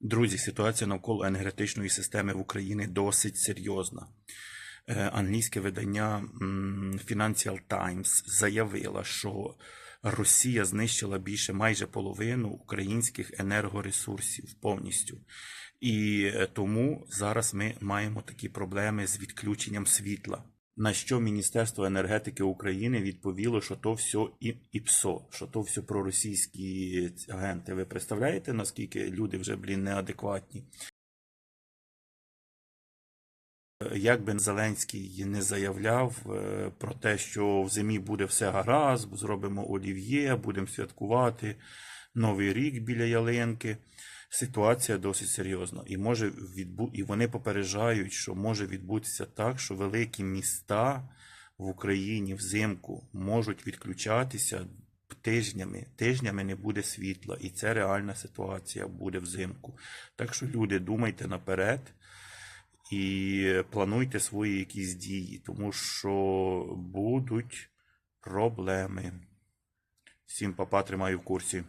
Друзі, ситуація навколо енергетичної системи в Україні досить серйозна. Е, Англійське видання Financial Times заявило, що Росія знищила більше майже половину українських енергоресурсів повністю. І е, тому зараз ми маємо такі проблеми з відключенням світла. На що Міністерство енергетики України відповіло, що то все і, і ПСО, що то все проросійські агенти. Ви представляєте, наскільки люди вже, блін, неадекватні? Як би Зеленський не заявляв е, про те, що в зимі буде все гаразд, зробимо олів'є, будемо святкувати Новий рік біля ялинки. Ситуація досить серйозна. І може відбу... і вони попереджають, що може відбутися так, що великі міста в Україні взимку можуть відключатися тижнями. Тижнями не буде світла, і це реальна ситуація буде взимку. Так що люди, думайте наперед і плануйте свої якісь дії, тому що будуть проблеми. Всім папа тримаю в курсі.